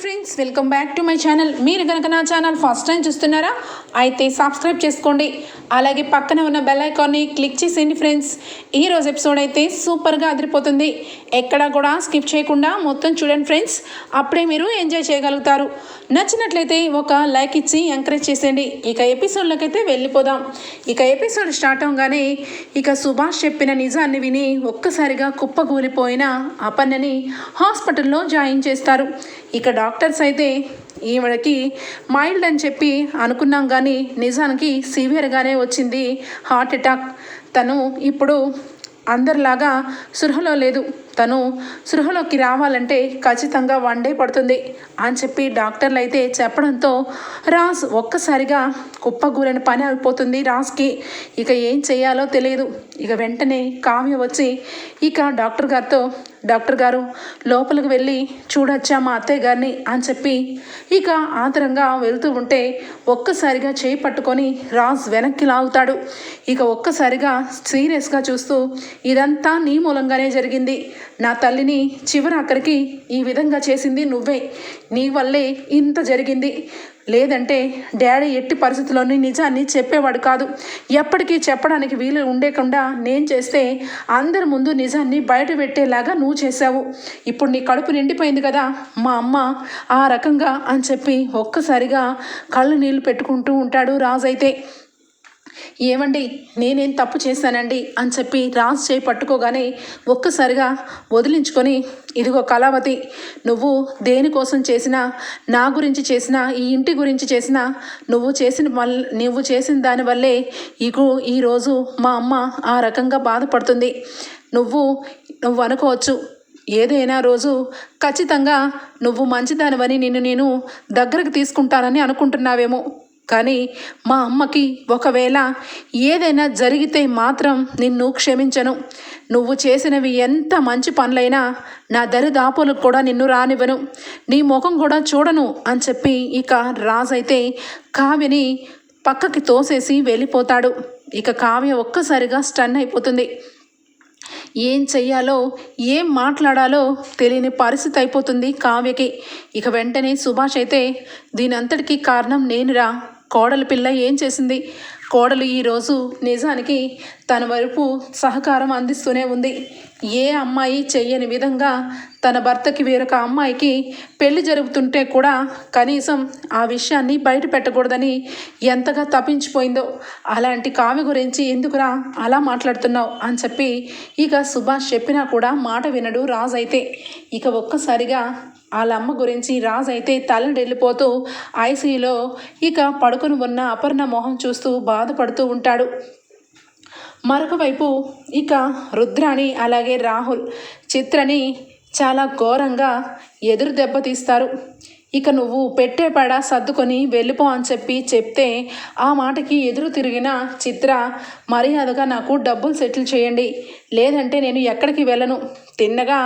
Friends welcome back to my channel. మీరు కనుక నా ఛానల్ ఫస్ట్ టైం చూస్తున్నారా అయితే సబ్స్క్రైబ్ చేసుకోండి. అలాగే పక్కన ఉన్న బెల్ ఐకాన్ని క్లిక్ చేసేయండి ఫ్రెండ్స్. ఈ ఎపిసోడ్ అయితే సూపర్గా అదిరిపోతుంది. ఎక్కడా కూడా స్కిప్ చేయకుండా మొత్తం చూడండి ఫ్రెండ్స్. అప్పుడే మీరు ఎంజాయ్ చేయగలుగుతారు. నచ్చినట్లయితే ఒక లైక్ ఇచ్చి ఎంకరేజ్ చేసేయండి. ఇక ఎపిసోడ్లోకి అయితే వెళ్ళిపోదాం. ఇక ఎపిసోడ్ స్టార్ట్ అవగానే ఇక సుభాష్ చెప్పిన నిజాన్ని విని ఒక్కసారిగా కుప్పగూలిపోయిన అపన్నని హాస్పిటల్లో జాయిన్ చేస్తారు. ఇక డాక్టర్స్ అయితే ఈవిడకి మైల్డ్ అని చెప్పి అనుకున్నాం కానీ నిజానికి సివియర్గానే వచ్చింది హార్ట్ అటాక్. తను ఇప్పుడు అందరిలాగా సృహలో లేదు. తను సృహలోకి రావాలంటే ఖచ్చితంగా వన్ డే పడుతుంది అని చెప్పి డాక్టర్లు అయితే చెప్పడంతో రాజ్ ఒక్కసారిగా కుప్పగూలని పని అయిపోతుంది రాజ్కి. ఇక ఏం చేయాలో తెలియదు. ఇక వెంటనే కావ్య వచ్చి ఇక డాక్టర్ గారితో డాక్టర్ గారు లోపలికి వెళ్ళి చూడొచ్చా మా అత్తయ్య గారిని అని చెప్పి ఇక ఆతరంగా వెళ్తూ ఉంటే ఒక్కసారిగా చేయి పట్టుకొని రాజ్ వెనక్కి లాగుతాడు. ఇక ఒక్కసారిగా సీరియస్గా చూస్తూ ఇదంతా నీ మూలంగానే జరిగింది. నా తల్లిని చివరి అక్కడికి ఈ విధంగా చేసింది నువ్వే. నీ వల్లే ఇంత జరిగింది. లేదంటే డాడీ ఎట్టి పరిస్థితుల్లోని నిజాన్ని చెప్పేవాడు కాదు. ఎప్పటికీ చెప్పడానికి వీలు ఉండేకుండా నేను చేస్తే అందరి ముందు నిజాన్ని బయట పెట్టేలాగా నువ్వు చేసావు ఇప్పుడు నీ కడుపు నిండిపోయింది కదా మా అమ్మ ఆ రకంగా అని చెప్పి ఒక్కసారిగా కళ్ళు నీళ్ళు పెట్టుకుంటూ ఉంటాడు రాజు అయితే ఏమండి నేనేం తప్పు చేశానండి? అని చెప్పి రాజు చేయి పట్టుకోగానే ఒక్కసారిగా వదిలించుకొని ఇదిగో కళావతి నువ్వు దేనికోసం చేసినా నా గురించి చేసినా ఈ ఇంటి గురించి చేసినా నువ్వు చేసిన వల్ల నువ్వు చేసిన దానివల్లే ఇకు ఈరోజు మా అమ్మ ఆ రకంగా బాధపడుతుంది. నువ్వు నువ్వు అనుకోవచ్చు ఏదైనా రోజు ఖచ్చితంగా నువ్వు మంచిదానివని నిన్ను నేను దగ్గరకు తీసుకుంటానని అనుకుంటున్నావేమో. కానీ మా అమ్మకి ఒకవేళ ఏదైనా జరిగితే మాత్రం నిన్ను క్షమించను. నువ్వు చేసినవి ఎంత మంచి పనులైనా నా దరిదాపులకు కూడా నిన్ను రానివ్వను. నీ ముఖం కూడా చూడను అని చెప్పి ఇక రాజైతే కావ్యని పక్కకి తోసేసి వెళ్ళిపోతాడు. ఇక కావ్య ఒక్కసారిగా స్టన్ అయిపోతుంది. ఏం చెయ్యాలో ఏం మాట్లాడాలో తెలియని పరిస్థితి అయిపోతుంది కావ్యకి. ఇక వెంటనే సుభాష్ అయితే దీనంతటికీ కారణం నేనురా. కోడలి పిల్ల ఏం చేసింది? కోడలు ఈరోజు నిజానికి తన వైపు సహకారం అందిస్తూనే ఉంది. ఏ అమ్మాయి చెయ్యని విధంగా తన భర్తకి వేరొక అమ్మాయికి పెళ్ళి జరుగుతుంటే కూడా కనీసం ఆ విషయాన్ని బయట పెట్టకూడదని ఎంతగా తప్పించిపోయిందో అలాంటి కావ్య గురించి ఎందుకురా అలా మాట్లాడుతున్నావు అని చెప్పి ఇక సుభాష్ చెప్పినా కూడా మాట వినడు రాజు అయితే. ఇక ఒక్కసారిగా వాళ్ళ అమ్మ గురించి రాజు అయితే తలడెళ్ళిపోతూ ఐసీలో ఇక పడుకుని ఉన్న అపర్ణ మొహం చూస్తూ బాధపడుతూ ఉంటాడు. మరొక వైపు ఇక రుద్రాని అలాగే రాహుల్ చిత్రని చాలా ఘోరంగా ఎదురు దెబ్బతీస్తారు ఇక నువ్వు పెట్టే పడ సర్దుకొని వెళ్ళిపో అని చెప్పి చెప్తే ఆ మాటకి ఎదురు తిరిగిన చిత్ర మర్యాదగా నాకు డబ్బులు సెటిల్ చేయండి. లేదంటే నేను ఎక్కడికి వెళ్ళను. తిన్నగా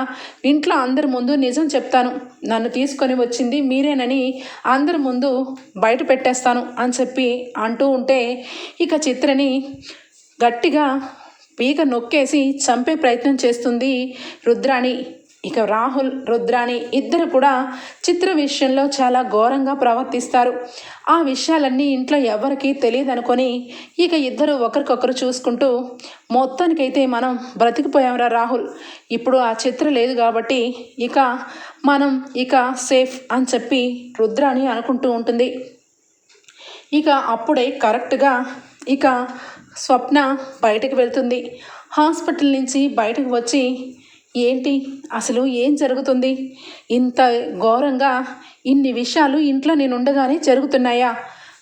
ఇంట్లో అందరి ముందు నిజం చెప్తాను. నన్ను తీసుకొని వచ్చింది మీరేనని అందరి ముందు బయట పెట్టేస్తాను అని చెప్పి అంటూ ఉంటే ఇక చిత్రని గట్టిగా పీక నొక్కేసి చంపే ప్రయత్నం చేస్తుంది రుద్రాణి. ఇక రాహుల్ రుద్రాణి ఇద్దరు కూడా చిత్ర విషయంలో చాలా ఘోరంగా ప్రవర్తిస్తారు. ఆ విషయాలన్నీ ఇంట్లో ఎవరికీ తెలియదనుకొని ఇక ఇద్దరు ఒకరికొకరు చూసుకుంటూ మొత్తానికైతే మనం బ్రతికిపోయాంరా రాహుల్. ఇప్పుడు ఆ చిత్ర లేదు కాబట్టి ఇక మనం ఇక సేఫ్ అని చెప్పి రుద్రాణి అనుకుంటూ ఉంటుంది. ఇక అప్పుడే కరెక్ట్గా ఇక స్వప్న బయటకు వెళ్తుంది. హాస్పిటల్ నుంచి బయటకు వచ్చి ఏంటి? అసలు ఏం జరుగుతుంది? ఇంత ఘోరంగా ఇన్ని విషయాలు ఇంట్లో నేను ఉండగానే జరుగుతున్నాయా?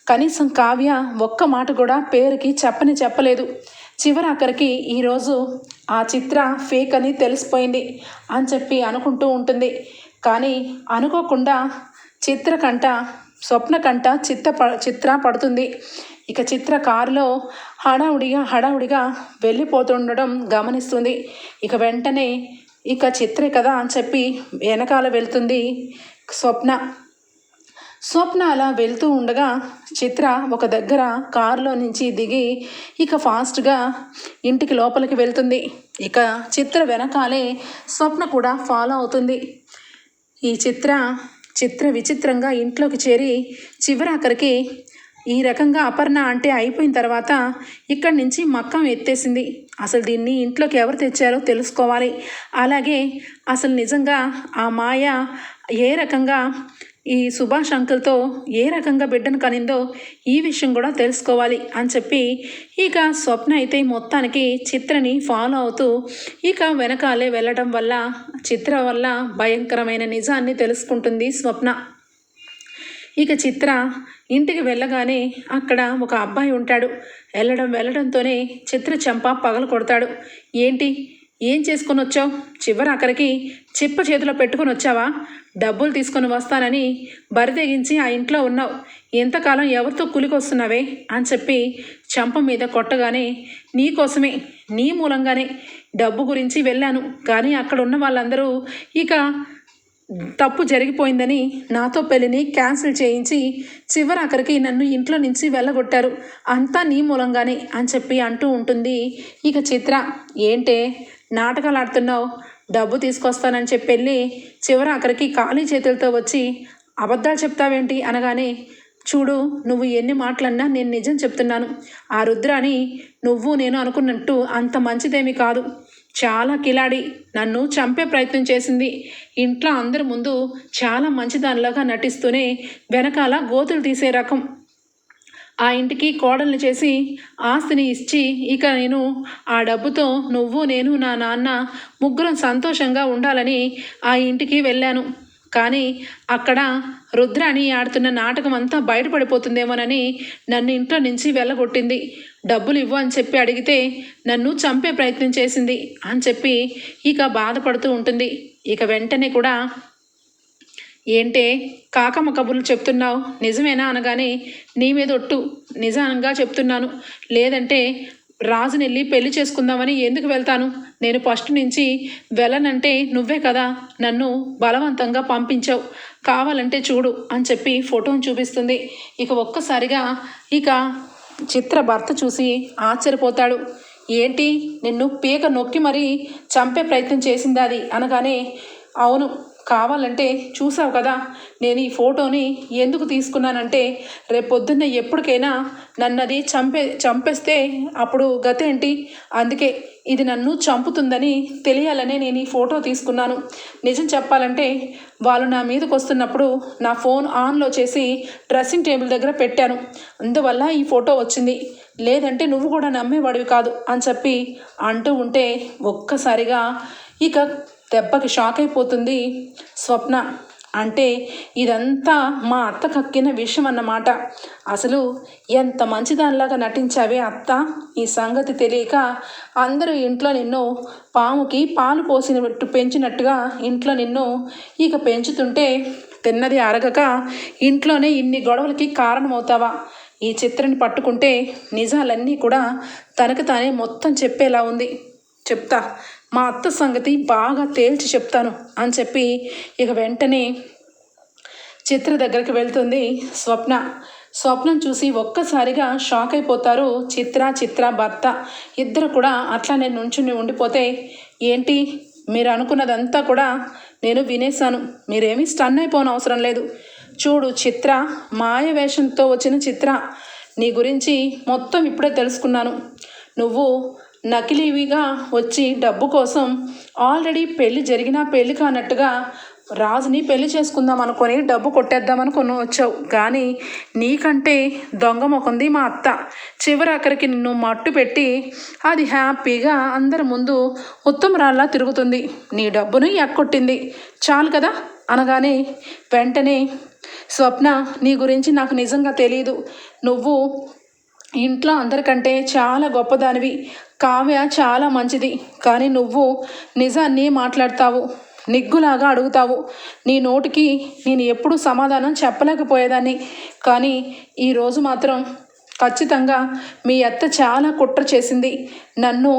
కనీసం కావ్య ఒక్క మాట కూడా పేరుకి చెప్పని చెప్పలేదు. చివరి అక్కడికి ఈరోజు ఆ చిత్ర ఫేక్ అని తెలిసిపోయింది అని చెప్పి అనుకుంటూ ఉంటుంది. కానీ అనుకోకుండా చిత్రకంట స్వప్నకంట చిత్త ప చిత్ర పడుతుంది. ఇక చిత్ర కారులో హడావుడిగా హడావుడిగా వెళ్ళిపోతుండడం గమనిస్తుంది. ఇక వెంటనే ఇక చిత్రే కదా అని చెప్పి వెనకాల వెళ్తుంది స్వప్న. స్వప్న అలా వెళ్తూ ఉండగా చిత్ర ఒక దగ్గర కారులో నుంచి దిగి ఇక ఫాస్ట్గా ఇంటికి లోపలికి వెళ్తుంది. ఇక చిత్ర వెనకాలే స్వప్న కూడా ఫాలో అవుతుంది. ఈ చిత్ర చిత్ర విచిత్రంగా ఇంట్లోకి చేరి చివరాఖరికి ఈ రకంగా అపర్ణ అంటే అయిపోయిన తర్వాత ఇక్కడి నుంచి మక్కం ఎత్తేసింది. అసలు దీన్ని ఇంట్లోకి ఎవరు తెచ్చారో తెలుసుకోవాలి. అలాగే అసలు నిజంగా ఆ మాయ ఏ రకంగా ఈ సుభాష్ అంకుల్తో ఏ రకంగా బిడ్డను కనిందో ఈ విషయం కూడా తెలుసుకోవాలి అని చెప్పి ఇక స్వప్న అయితే మొత్తానికి చిత్రని ఫాలో అవుతూ ఇక వెనకాలే వెళ్ళడం వల్ల చిత్ర వల్ల భయంకరమైన నిజాన్ని తెలుసుకుంటుంది స్వప్న. ఇక చిత్ర ఇంటికి వెళ్ళగానే అక్కడ ఒక అబ్బాయి ఉంటాడు. వెళ్ళడం వెళ్ళడంతోనే చిత్ర చెంప పగల కొడతాడు. ఏంటి? ఏం చేసుకుని వచ్చావు? చివరి అక్కడికి చిప్ప చేతిలో పెట్టుకొని వచ్చావా? డబ్బులు తీసుకొని వస్తానని బరితెగించి ఆ ఇంట్లో ఉన్నావు. ఎంతకాలం ఎవరితో కులికొస్తున్నావే? అని చెప్పి చెంప మీద కొట్టగానే నీకోసమే నీ మూలంగానే డబ్బు గురించి వెళ్ళాను. కానీ అక్కడ ఉన్న వాళ్ళందరూ ఇక తప్పు జరిగిపోయిందని నాతో పెళ్ళిని క్యాన్సిల్ చేయించి చివరి అక్కడికి నన్ను ఇంట్లో నుంచి వెళ్ళగొట్టారు. అంతా నీ మూలంగానే అని చెప్పి అంటూ ఉంటుంది. ఇక చిత్ర ఏంటే? నాటకాలు ఆడుతున్నావు. డబ్బు తీసుకొస్తానని చెప్పి వెళ్ళి చివరి అక్కడికి ఖాళీ చేతులతో వచ్చి అబద్ధాలు చెప్తావేంటి? అనగానే చూడు నువ్వు ఎన్ని మాటలన్నా నేను నిజం చెప్తున్నాను. ఆ రుద్రాని నువ్వు నేను అనుకున్నట్టు అంత మంచిదేమీ కాదు. చాలా కిలాడి నన్ను చంపే ప్రయత్నం చేసింది. ఇంట్లో అందరి ముందు చాలా మంచిదానిలాగా నటిస్తూనే వెనకాల గోతులు తీసే రకం. ఆ ఇంటికి కోడల్ని చేసి ఆస్తిని ఇచ్చి ఇక నేను ఆ డబ్బుతో నువ్వు నేను నా నాన్న ముగ్గురం సంతోషంగా ఉండాలని ఆ ఇంటికి వెళ్ళాను. కానీ అక్కడ రుద్రాణి ఆడుతున్న నాటకం అంతా బయటపడిపోతుందేమోనని నన్ను ఇంట్లో నుంచి వెళ్ళగొట్టింది. డబ్బులు ఇవ్వు అని చెప్పి అడిగితే నన్ను చంపే ప్రయత్నం చేసింది అని చెప్పి ఇక బాధపడుతూ ఉంటుంది. ఇక వెంటనే కూడా ఏంటే కాకమ్మ కబుర్లు చెప్తున్నావు? నిజమేనా అనగానే నీ మీద ఒట్టు. నిజంగా చెప్తున్నాను. లేదంటే రాజుని వెళ్ళి పెళ్ళి చేసుకుందామని ఎందుకు వెళ్తాను? నేను ఫస్ట్ నుంచి వెళ్ళనంటే నువ్వే కదా నన్ను బలవంతంగా పంపించావు. కావాలంటే చూడు అని చెప్పి ఫోటోని చూపిస్తుంది. ఇక ఒక్కసారిగా ఇక చిత్ర భర్త చూసి ఆశ్చర్యపోతాడు. ఏంటి? నిన్ను పీక నొక్కి మరీ చంపే ప్రయత్నం చేసింది అది అనగానే అవును కావాలంటే చూసావు కదా నేను ఈ ఫోటోని ఎందుకు తీసుకున్నానంటే రేపొద్దున్న ఎప్పటికైనా నన్ను అది చంపే చంపేస్తే అప్పుడు గతేంటి? అందుకే ఇది నన్ను చంపుతుందని తెలియాలనే నేను ఈ ఫోటో తీసుకున్నాను. నిజం చెప్పాలంటే వాళ్ళు నా మీదకి వస్తున్నప్పుడు నా ఫోన్ ఆన్లో చేసి డ్రెస్సింగ్ టేబుల్ దగ్గర పెట్టాను. అందువల్ల ఈ ఫోటో వచ్చింది. లేదంటే నువ్వు కూడా నమ్మేవాడివి కాదు అని చెప్పి అంటూ ఉంటే ఒక్కసారిగా ఇక దెబ్బకి షాక్ అయిపోతుంది స్వప్న. అంటే ఇదంతా మా అత్త కక్కిన విషయం అన్నమాట. అసలు ఎంత మంచిదానిలాగా నటించావే అత్త? ఈ సంగతి తెలియక అందరూ ఇంట్లో నిన్ను పాముకి పాలు పోసినట్టు పెంచినట్టుగా ఇంట్లో నిన్ను ఇక పెంచుతుంటే తిన్నది అరగక ఇంట్లోనే ఇన్ని గొడవలకి కారణమవుతావా? ఈ చిత్రని పట్టుకుంటే నిజాలన్నీ కూడా తనకు తానే మొత్తం చెప్పేలా ఉంది. చెప్తా. మా అత్త సంగతి బాగా తేల్చి చెప్తాను అని చెప్పి ఇక వెంటనే చిత్ర దగ్గరికి వెళ్తుంది స్వప్న. స్వప్నం చూసి ఒక్కసారిగా షాక్ అయిపోతారు చిత్ర చిత్ర భర్త. ఇద్దరు కూడా అట్లానే నుంచుని ఉండిపోతే ఏంటి? మీరు అనుకున్నదంతా కూడా నేను వినేశాను. మీరేమీ స్టన్ అయిపోని అవసరం లేదు. చూడు చిత్ర మాయ వేషంతో వచ్చిన చిత్ర నీ గురించి మొత్తం ఇప్పుడే తెలుసుకున్నాను. నువ్వు నకిలీవిగా వచ్చి డబ్బు కోసం ఆల్రెడీ పెళ్ళి జరిగినా పెళ్ళి కానట్టుగా రాజుని పెళ్ళి చేసుకుందాం అనుకొని డబ్బు కొట్టేద్దాం అనుకుని వచ్చావు. కానీ నీకంటే దొంగ ఒకంది మా అత్త. చివరి అక్కడికి నిన్ను మట్టు పెట్టి అది హ్యాపీగా అందరి ముందు ఉత్తమరాల్లా తిరుగుతుంది. నీ డబ్బుని ఎక్కొట్టింది. చాలు కదా? అనగానే వెంటనే స్వప్న నీ గురించి నాకు నిజంగా తెలియదు నువ్వు ఇంట్లో అందరికంటే చాలా గొప్పదానివి. కావ్య చాలా మంచిది కానీ నువ్వు నిజాన్ని మాట్లాడతావు నిగ్గులాగా అడుగుతావు. నీ నోటికి నేను ఎప్పుడూ సమాధానం చెప్పలేకపోయేదాన్ని కానీ ఈరోజు మాత్రం ఖచ్చితంగా మీ అత్త చాలా కుట్ర చేసింది. నన్ను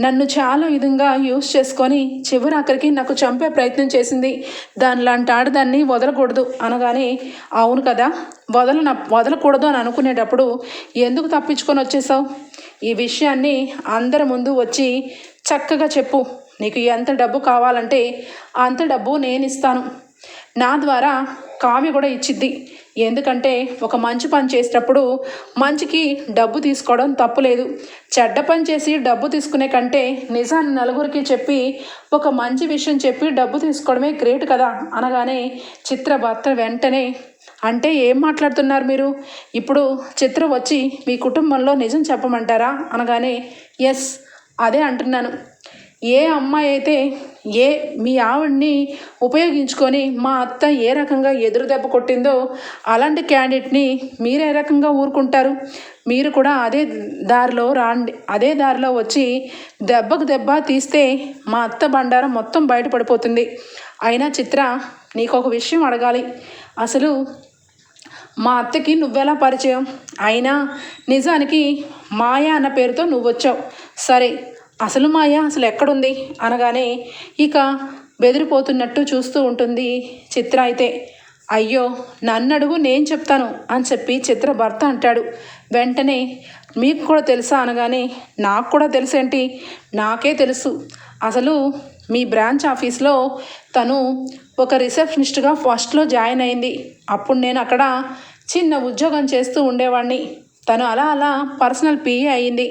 నన్ను చాలా విధంగా యూస్ చేసుకొని చివరి అక్కడికి నాకు చంపే ప్రయత్నం చేసింది. దానిలాంటి ఆడదాన్ని వదలకూడదు అనగానే అవును కదా వదల వదలకూడదు అని అనుకునేటప్పుడు ఎందుకు తప్పించుకొని వచ్చేసావు? ఈ విషయాన్ని అందరి ముందు వచ్చి చక్కగా చెప్పు. నీకు ఎంత డబ్బు కావాలంటే అంత డబ్బు నేను ఇస్తాను నా ద్వారా కావ్య కూడా ఇచ్చిద్ది. ఎందుకంటే ఒక మంచి పని చేసేటప్పుడు మంచికి డబ్బు తీసుకోవడం తప్పులేదు చెడ్డ పని చేసి డబ్బు తీసుకునే కంటే నిజాన్ని నలుగురికి చెప్పి ఒక మంచి విషయం చెప్పి డబ్బు తీసుకోవడమే గ్రేట్ కదా అనగానే చిత్ర భర్త వెంటనే అంటే ఏం మాట్లాడుతున్నారు మీరు? ఇప్పుడు చిత్ర వచ్చి మీ కుటుంబంలో నిజం చెప్పమంటారా? అనగానే ఎస్ అదే అంటున్నాను. ఏ అమ్మాయి అయితే ఏ మీ ఆవిడ్ని ఉపయోగించుకొని మా అత్త ఏ రకంగా ఎదురు దెబ్బ కొట్టిందో అలాంటి క్యాండిడేట్ని మీరు ఏ రకంగా ఊరుకుంటారు? మీరు కూడా అదే దారిలో రాండి. అదే దారిలో వచ్చి దెబ్బకు దెబ్బ తీస్తే మా అత్త బండారం మొత్తం బయటపడిపోతుంది. అయినా చిత్ర నీకు ఒక విషయం అడగాలి. అసలు మా అత్తకి నువ్వెలా పరిచయం? అయినా నిజానికి మాయ అన్న పేరుతో నువ్వు వచ్చావు సరే అసలు మాయ? అసలు ఎక్కడుంది? అనగానే ఇక బెదిరిపోతున్నట్టు చూస్తూ ఉంటుంది చిత్ర అయితే. అయ్యో నన్నడుగు నేను చెప్తాను అని చెప్పి చిత్ర భర్త అంటాడు. వెంటనే మీకు కూడా తెలుసా? అనగానే నాకు కూడా తెలుసేంటి? నాకే తెలుసు. అసలు మీ బ్రాంచ్ ఆఫీస్లో తను ఒక రిసెప్షనిస్ట్గా ఫస్ట్లో జాయిన్ అయింది. అప్పుడు నేను అక్కడ చిన్న ఉద్యోగం చేస్తూ ఉండేవాడిని తను అలా అలా పర్సనల్ పిఏ అయ్యింది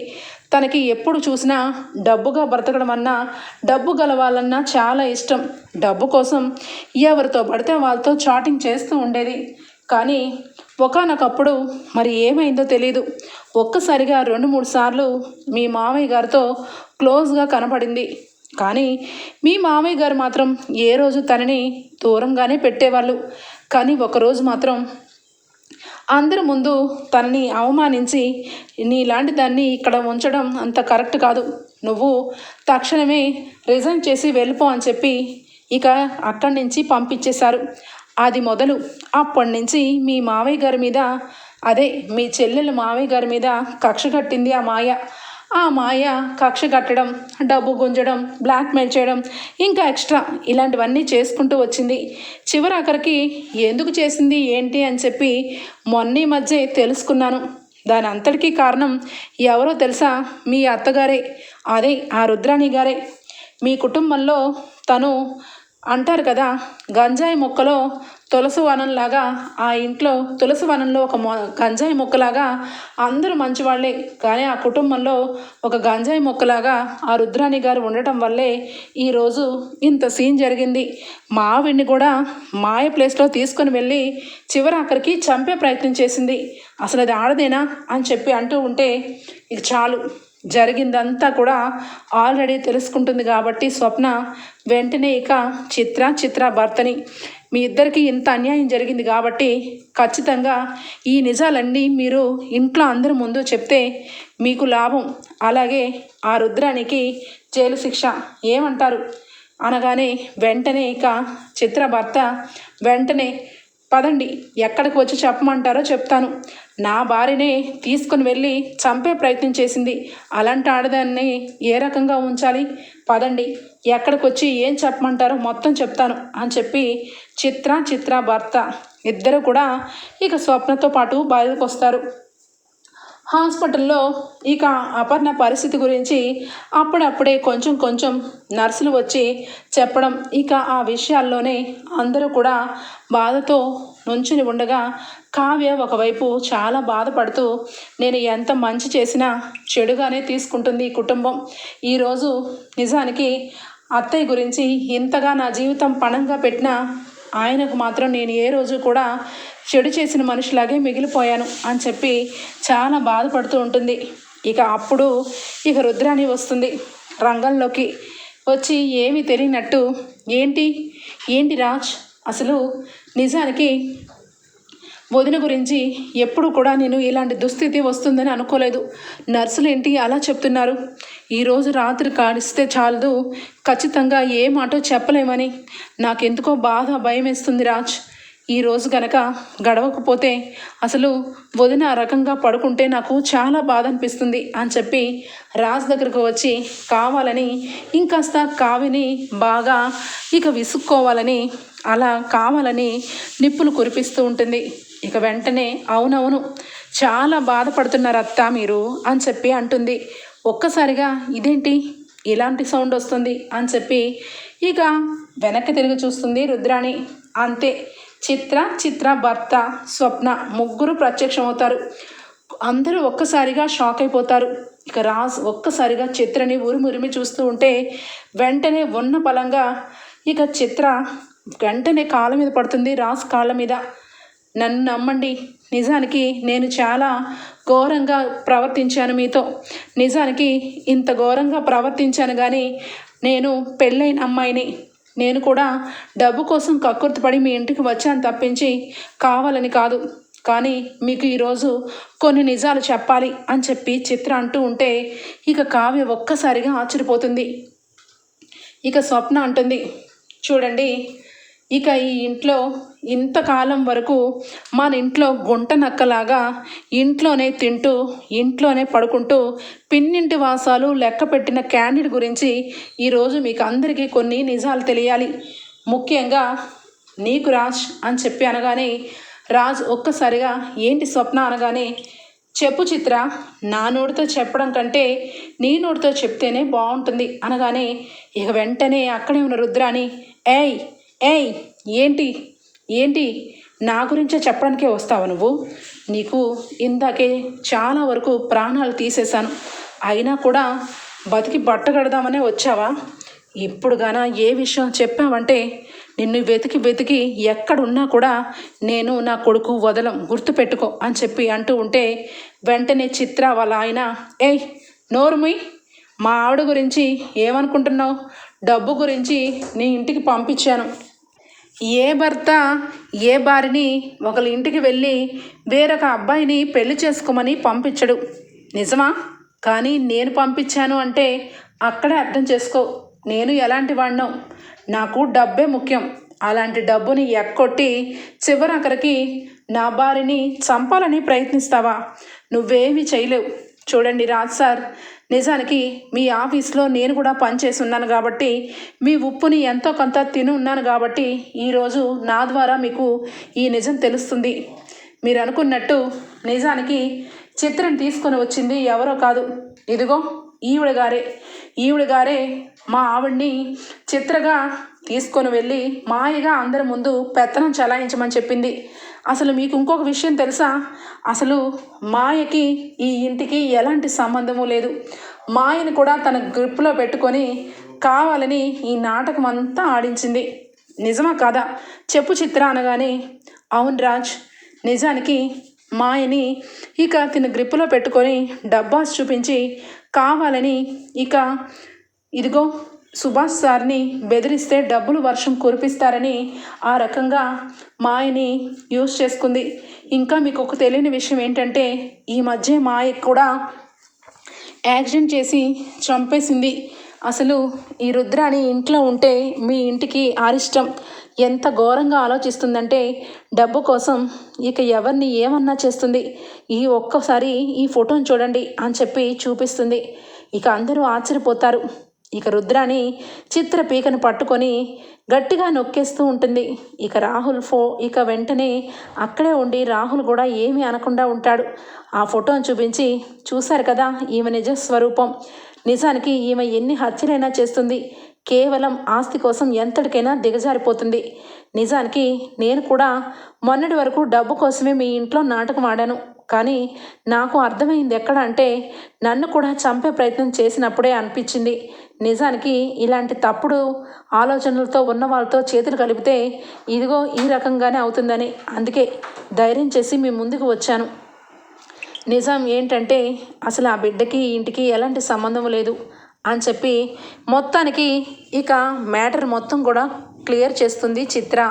తనకి ఎప్పుడు చూసినా డబ్బుగా బ్రతకడం అన్నా డబ్బు గలవాలన్నా చాలా ఇష్టం. డబ్బు కోసం ఎవరితో పడితే వాళ్ళతో చాటింగ్ చేస్తూ ఉండేది. కానీ ఒకనొకప్పుడు మరి ఏమైందో తెలీదు. ఒక్కసారిగా రెండు మూడు సార్లు మీ మామయ్య గారితో క్లోజ్గా కనపడింది. కానీ మీ మామయ్య గారు మాత్రం ఏ రోజు తనని దూరంగానే పెట్టేవాళ్ళు. కానీ ఒకరోజు మాత్రం అందరి ముందు తనని అవమానించి నీలాంటి దాన్ని ఇక్కడ ఉంచడం అంత కరెక్ట్ కాదు. నువ్వు తక్షణమే రిజైన్ చేసి వెళ్ళిపో అని చెప్పి ఇక అక్కడి నుంచి పంపించేశారు. అది మొదలు. అప్పటి నుంచి మీ మావయ్య గారి మీద అదే మీ చెల్లెలు మావయ్య గారి మీద కక్ష కట్టింది ఆ మాయ. ఆ మాయ కక్ష కట్టడం డబ్బు గుంజడం బ్లాక్మెయిల్ చేయడం ఇంకా ఎక్స్ట్రా ఇలాంటివన్నీ చేసుకుంటూ వచ్చింది. చివరి ఆఖరికి ఎందుకు చేసింది ఏంటి అని చెప్పి మొన్న మధ్య తెలుసుకున్నాను. దాని అంతటికీ కారణం ఎవరో తెలుసా? మీ అత్తగారే. అదే ఆ రుద్రాణి గారే. మీ కుటుంబంలో తను అంటారు కదా గంజాయి మొక్కలో తులసి వనంలాగా ఆ ఇంట్లో తులసి వనంలో ఒక మొ గంజాయి మొక్కలాగా అందరూ మంచివాళ్ళే కానీ ఆ కుటుంబంలో ఒక గంజాయి మొక్కలాగా ఆ రుద్రాణి గారు ఉండటం వల్లే ఈరోజు ఇంత సీన్ జరిగింది. మా ఆవిడ్ని కూడా మాయ ప్లేస్లో తీసుకొని వెళ్ళి చివరి అక్కడికి చంపే ప్రయత్నం చేసింది. అసలు అది ఆడదేనా అని చెప్పి అంటూ ఉంటే ఇక చాలు. జరిగిందంతా కూడా ఆల్రెడీ తెలుసుకుంటుంది కాబట్టి స్వప్న వెంటనే ఇక చిత్ర చిత్ర భర్తని మీ ఇద్దరికి ఇంత అన్యాయం జరిగింది కాబట్టి ఖచ్చితంగా ఈ నిజాలన్నీ మీరు ఇంట్లో అందరి ముందు చెప్తే మీకు లాభం. అలాగే ఆ రుద్రానికి జైలు శిక్ష ఏమంటారు? అనగానే వెంటనే ఇక చిత్ర భర్త వెంటనే పదండి ఎక్కడికి వచ్చి చెప్పమంటారో చెప్తాను. నా భార్యనే తీసుకుని వెళ్ళి చంపే ప్రయత్నం చేసింది. అలాంటి ఆడదాన్ని ఏ రకంగా ఉంచాలి? పదండి ఎక్కడికి వచ్చి ఏం చెప్పమంటారో మొత్తం చెప్తాను అని చెప్పి చిత్ర చిత్ర భర్త ఇద్దరు కూడా ఇక స్వప్నతో పాటు బయటకు వస్తారు హాస్పిటల్లో ఇక అపర్ణ పరిస్థితి గురించి అప్పుడప్పుడే కొంచెం కొంచెం నర్సులు వచ్చి చెప్పడం ఇక ఆ విషయాల్లోనే అందరూ కూడా బాధతో నుంచుని ఉండగా కావ్య ఒకవైపు చాలా బాధపడుతూ నేను ఎంత మంచి చేసినా చెడుగానే తీసుకుంటుంది ఈ కుటుంబం. ఈరోజు నిజానికి అత్తయ్య గురించి ఇంతగా నా జీవితం పణంగా పెట్టిన ఆయనకు మాత్రం నేను ఏ రోజు కూడా చెడు చేసిన మనిషిలాగే మిగిలిపోయాను అని చెప్పి చాలా బాధపడుతూ ఉంటుంది. ఇక అప్పుడు ఇక రుద్రాణి వస్తుంది. రంగంలోకి వచ్చి ఏమీ తెలియనట్టు ఏంటి? ఏంటి రాజ్? అసలు నిజానికి వదిన గురించి ఎప్పుడు కూడా నేను ఇలాంటి దుస్థితి వస్తుందని అనుకోలేదు. నర్సులు ఏంటి అలా చెప్తున్నారు? ఈరోజు రాత్రి కాడిస్తే చాలదు. ఖచ్చితంగా ఏ మాటో చెప్పలేమని. నాకెందుకో బాధ భయం వేస్తుంది రాజ్. ఈరోజు గనక గడవకపోతే అసలు వదిన ఆ రకంగా పడుకుంటే నాకు చాలా బాధ అనిపిస్తుంది అని చెప్పి రాజ్ దగ్గరకు వచ్చి కావాలని ఇంకాస్త కావిని బాగా ఇక విసుక్కోవాలని అలా కావాలని నిప్పులు కురిపిస్తూ ఉంటుంది. ఇక వెంటనే అవునవును చాలా బాధపడుతున్నారు అత్త మీరు అని చెప్పి అంటుంది. ఒక్కసారిగా ఇదేంటి? ఇలాంటి సౌండ్ వస్తుంది అని చెప్పి ఇక వెనక్కి తిరిగి చూస్తుంది రుద్రాణి. అంతే చిత్ర చిత్ర భర్త స్వప్న ముగ్గురు ప్రత్యక్షమవుతారు. అందరూ ఒక్కసారిగా షాక్ అయిపోతారు. ఇక రాజ్ ఒక్కసారిగా చిత్రని ఉరిమురిమి చూస్తూ ఉంటే వెంటనే ఉన్న బలంగా ఇక చిత్ర వెంటనే కాళ్ళ మీద పడుతుంది రాజ్ కాళ్ళ మీద. నన్ను నమ్మండి. నిజానికి నేను చాలా ఘోరంగా ప్రవర్తించాను మీతో. నిజానికి ఇంత ఘోరంగా ప్రవర్తించాను కానీ నేను పెళ్ళైన అమ్మాయిని. నేను కూడా డబ్బు కోసం కక్కుర్తిపడి మీ ఇంటికి వచ్చాను తప్పించి కావాలని కాదు. కానీ మీకు ఈరోజు కొన్ని నిజాలు చెప్పాలి అని చెప్పి చిత్ర అంటూ ఉంటే ఇక కావ్య ఒక్కసారిగా ఆశ్చర్యపోతుంది. ఇక స్వప్న అంటుంది చూడండి ఇక ఈ ఇంట్లో ఇంతకాలం వరకు మన ఇంట్లో గుంట నక్కలాగా ఇంట్లోనే తింటూ ఇంట్లోనే పడుకుంటూ పిన్నింటి వాసాలు లెక్క పెట్టిన క్యాండిడ్ గురించి ఈరోజు మీకు అందరికీ కొన్ని నిజాలు తెలియాలి. ముఖ్యంగా నీకు రాజ్ అని చెప్పి అనగానే రాజ్ ఒక్కసారిగా ఏంటి స్వప్న అనగానే చెప్పు చిత్ర నా నోటితో చెప్పడం కంటే నీ నోటితో చెప్తేనే బాగుంటుంది అనగానే ఇక వెంటనే అక్కడే ఉన్న రుద్రాని ఏయ్ ఏయ్ ఏంటి? ఏంటి? నా గురించే చెప్పడానికే వస్తావు నువ్వు? నీకు ఇందాకే చాలా వరకు ప్రాణాలు తీసేశాను. అయినా కూడా బతికి బట్ట కడదామనే వచ్చావా ఇప్పుడుగాన ఏ విషయం చెప్పావంటే నిన్ను వెతికి వెతికి ఎక్కడున్నా కూడా నేను నా కొడుకు వదలం గుర్తుపెట్టుకో అని చెప్పి అంటూ ఉంటే వెంటనే చిత్ర వాళ్ళ ఆయన ఏయ్ నోరుమి మా ఆవిడ గురించి ఏమనుకుంటున్నావు? డబ్బు గురించి నీ ఇంటికి పంపించాను. ఏ భర్త ఏ భార్యని ఒకళ్ళ ఇంటికి వెళ్ళి వేరొక అబ్బాయిని పెళ్ళి చేసుకోమని పంపించడు. నిజమా? కానీ నేను పంపించాను అంటే అక్కడే అర్థం చేసుకో. నేను ఎలాంటి వాడినో నాకు డబ్బే ముఖ్యం. అలాంటి డబ్బుని ఎక్కొట్టి చివరకరికి నా భార్యని చంపాలని ప్రయత్నిస్తావా? నువ్వేమీ చేయలేవు. చూడండి రాజ్ సార్ నిజానికి మీ ఆఫీస్లో నేను కూడా పనిచేసి ఉన్నాను కాబట్టి మీ ఉప్పుని ఎంతో కొంత తిని ఉన్నాను కాబట్టి ఈరోజు నా ద్వారా మీకు ఈ నిజం తెలుస్తుంది. మీరు అనుకున్నట్టు నిజానికి చిత్రం తీసుకొని వచ్చింది ఎవరో కాదు. ఇదిగో ఈవిడ గారే. ఈవిడ గారే మా ఆవిడ్ని చిత్రగా తీసుకొని వెళ్ళి మాయగా అందరి ముందు పెత్తనం చలాయించమని చెప్పింది. అసలు మీకు ఇంకొక విషయం తెలుసా? అసలు మాయకి ఈ ఇంటికి ఎలాంటి సంబంధము లేదు. మాయని కూడా తన గ్రిప్లో పెట్టుకొని కావాలని ఈ నాటకం అంతా ఆడించింది. నిజమా కాదా? చెప్పు చిత్ర అనగానే అవును రాజ్ నిజానికి మాయని ఇక తిన గ్రిప్పులో పెట్టుకొని డబ్బాస్ చూపించి కావాలని ఇక ఇదిగో సుభాష్ సార్ని బెదిరిస్తే డబ్బులు వర్షం కురిపిస్తారని ఆ రకంగా మాయని యూజ్ చేసుకుంది. ఇంకా మీకు ఒక తెలియని విషయం ఏంటంటే ఈ మధ్య మాయ కూడా యాక్సిడెంట్ చేసి చంపేసింది. అసలు ఈ రుద్రాని ఇంట్లో ఉంటే మీ ఇంటికి అరిష్టం ఎంత ఘోరంగా ఆలోచిస్తుందంటే డబ్బు కోసం ఇక ఎవరిని ఏమన్నా చేస్తుంది? ఈ ఒక్కసారి ఈ ఫోటోని చూడండి అని చెప్పి చూపిస్తుంది. ఇక అందరూ ఆశ్చర్యపోతారు. ఇక రుద్రాని చిత్ర పీకను పట్టుకొని గట్టిగా నొక్కేస్తూ ఉంటుంది. ఇక రాహుల్ ఫో ఇక వెంటనే అక్కడే ఉండి రాహుల్ కూడా ఏమీ అనకుండా ఉంటాడు. ఆ ఫోటోను చూపించి చూశారు కదా ఈమె నిజ స్వరూపం. నిజానికి ఈమె ఎన్ని హత్యలైనా చేస్తుంది. కేవలం ఆస్తి కోసం ఎంతటికైనా దిగజారిపోతుంది. నిజానికి నేను కూడా మొన్నటి వరకు డబ్బు కోసమే మీ ఇంట్లో నాటకం ఆడాను. కానీ నాకు అర్థమైంది ఎక్కడ అంటే నన్ను కూడా చంపే ప్రయత్నం చేసినప్పుడే అనిపించింది. నిజానికి ఇలాంటి తప్పుడు ఆలోచనలతో ఉన్న వాళ్ళతో చేతులు కలిపితే ఇదిగో ఈ రకంగానే అవుతుందని అందుకే ధైర్యం చేసి మీ ముందుకు వచ్చాను. నిజం ఏంటంటే అసలు ఆ బిడ్డకి ఇంటికి ఎలాంటి సంబంధం లేదు అని చెప్పి మొత్తానికి ఇక మ్యాటర్ మొత్తం కూడా క్లియర్ చేస్తుంది చిత్ర.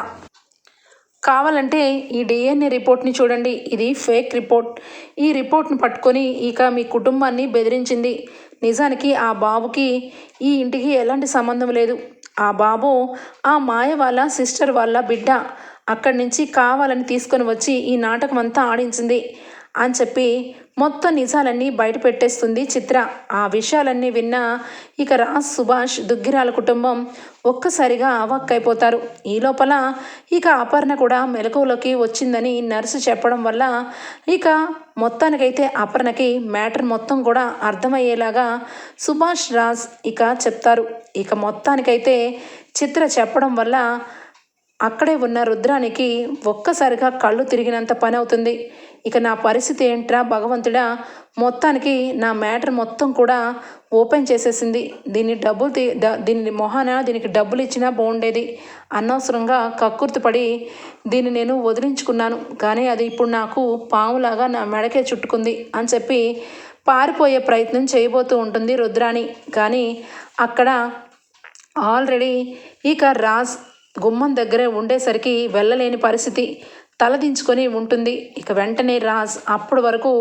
కావాలంటే ఈ డిఎన్ఏ రిపోర్ట్ని చూడండి. ఇది ఫేక్ రిపోర్ట్. ఈ రిపోర్ట్ని పట్టుకొని ఇక మీ కుటుంబాన్ని బెదిరించింది. నిజానికి ఆ బాబుకి ఈ ఇంటికి ఎలాంటి సంబంధం లేదు. ఆ బాబు ఆ మాయ వాళ్ళ సిస్టర్ వాళ్ళ బిడ్డ. అక్కడి నుంచి కావాలని తీసుకొని వచ్చి ఈ నాటకం అంతా ఆడించింది. అని చెప్పి మొత్తం నిజాలన్నీ బయట పెట్టేస్తుంది చిత్ర. ఆ విషయాలన్నీ విన్న ఇక రాజ్ సుభాష్ దుగ్గిరాల కుటుంబం ఒక్కసారిగా అవక్కైపోతారు ఈ లోపల ఇక అపర్ణ కూడా మెలకువలోకి వచ్చిందని నర్సు చెప్పడం వల్ల ఇక మొత్తానికైతే అపర్ణకి మ్యాటర్ మొత్తం కూడా అర్థమయ్యేలాగా సుభాష్ రాజ్ ఇక చెప్తారు. ఇక మొత్తానికైతే చిత్ర చెప్పడం వల్ల అక్కడే ఉన్న రుద్రానికి ఒక్కసారిగా కళ్ళు తిరిగినంత పని అవుతుంది. ఇక నా పరిస్థితి ఏంట్రా భగవంతుడా? మొత్తానికి నా మ్యాటర్ మొత్తం కూడా ఓపెన్ చేసేసింది. దీన్ని డబ్బులు తీ దీని మొహాన దీనికి డబ్బులు ఇచ్చినా బాగుండేది. అనవసరంగా కక్కుర్తిపడి దీన్ని నేను వదిలించుకున్నాను. కానీ అది ఇప్పుడు నాకు పాములాగా నా మెడకే చుట్టుకుంది అని చెప్పి పారిపోయే ప్రయత్నం చేయబోతూ ఉంటుంది రుద్రాణి. కానీ అక్కడ ఆల్రెడీ ఇక రాజ్ గుమ్మం దగ్గరే ఉండేసరికి వెళ్ళలేని పరిస్థితి. తలదించుకొని ఉంటుంది. ఇక వెంటనే రాజ్ అప్పటి వరకు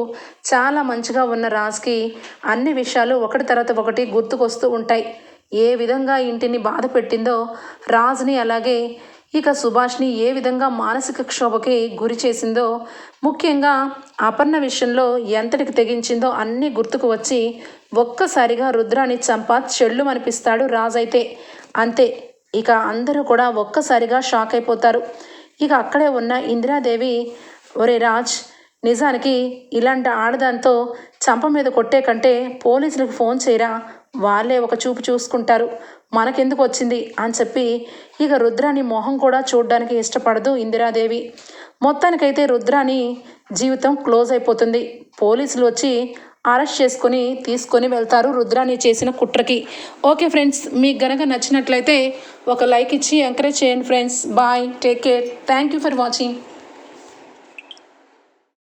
చాలా మంచిగా ఉన్న రాజ్కి అన్ని విషయాలు ఒకటి తర్వాత ఒకటి గుర్తుకొస్తూ ఉంటాయి. ఏ విధంగా ఇంటిని బాధ పెట్టిందో రాజ్ని అలాగే ఇక సుభాష్ని ఏ విధంగా మానసిక క్షోభకి గురి చేసిందో ముఖ్యంగా అపర్ణ విషయంలో ఎంతటికి తెగించిందో అన్నీ గుర్తుకు వచ్చి ఒక్కసారిగా రుద్రాన్ని చంపా చెల్లు అనిపిస్తాడు రాజైతే. అంతే. ఇక అందరూ కూడా ఒక్కసారిగా షాక్ అయిపోతారు. ఇక అక్కడే ఉన్న ఇందిరాదేవి ఒరే రాజ్ నిజానికి ఇలాంటి ఆడదాంతో చంప మీద కొట్టే కంటే పోలీసులకు ఫోన్ చేయరా? వాళ్ళే ఒక చూపు చూసుకుంటారు. మనకెందుకు వచ్చింది? అని చెప్పి ఇక రుద్రాని మొహం కూడా చూడడానికి ఇష్టపడదు ఇందిరాదేవి. మొత్తానికైతే రుద్రాని జీవితం క్లోజ్ అయిపోతుంది. పోలీసులు వచ్చి అరెస్ట్ చేసుకొని తీసుకొని వెళ్తారు రుద్రాని చేసిన కుట్రకి. ఓకే ఫ్రెండ్స్ మీకు గనక నచ్చినట్లయితే ఒక లైక్ ఇచ్చి ఎంకరేజ్ చేయండి friends. Bye take care. Thank you for watching.